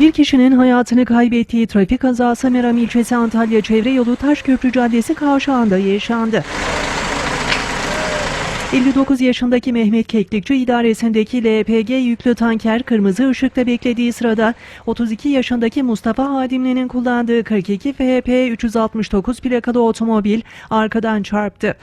Bir kişinin hayatını kaybettiği trafik kazası Meram ilçesi Antalya Çevre Yolu Taşköprü Caddesi kavşağında yaşandı. 59 yaşındaki Mehmet Keklikçi idaresindeki LPG yüklü tanker kırmızı ışıkta beklediği sırada 32 yaşındaki Mustafa Hadimli'nin kullandığı 42 FP 369 plakalı otomobil arkadan çarptı.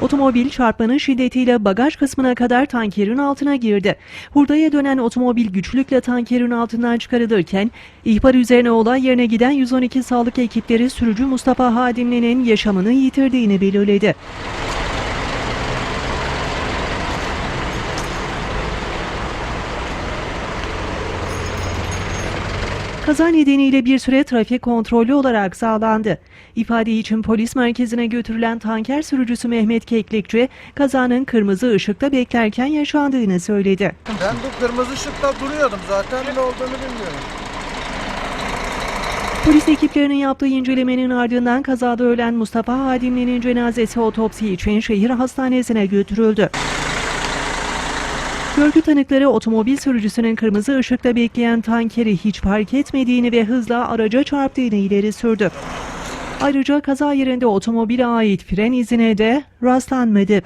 Otomobil çarpmanın şiddetiyle bagaj kısmına kadar tankerin altına girdi. Hurdaya dönen otomobil güçlükle tankerin altından çıkarılırken ihbar üzerine olay yerine giden 112 sağlık ekipleri sürücü Mustafa Hadimli'nin yaşamını yitirdiğini belirledi. Kaza nedeniyle bir süre trafik kontrollü olarak sağlandı. İfade için polis merkezine götürülen tanker sürücüsü Mehmet Keklikçi, kazanın kırmızı ışıkta beklerken yaşandığını söyledi. Ben bu kırmızı ışıkta duruyordum zaten ne olduğunu bilmiyorum. Polis ekiplerinin yaptığı incelemenin ardından kazada ölen Mustafa Hadimli'nin cenazesi otopsi için şehir hastanesine götürüldü. Görgü tanıkları otomobil sürücüsünün kırmızı ışıkta bekleyen tankeri hiç fark etmediğini ve hızla araca çarptığını ileri sürdü. Ayrıca kaza yerinde otomobile ait fren izine de rastlanmadı.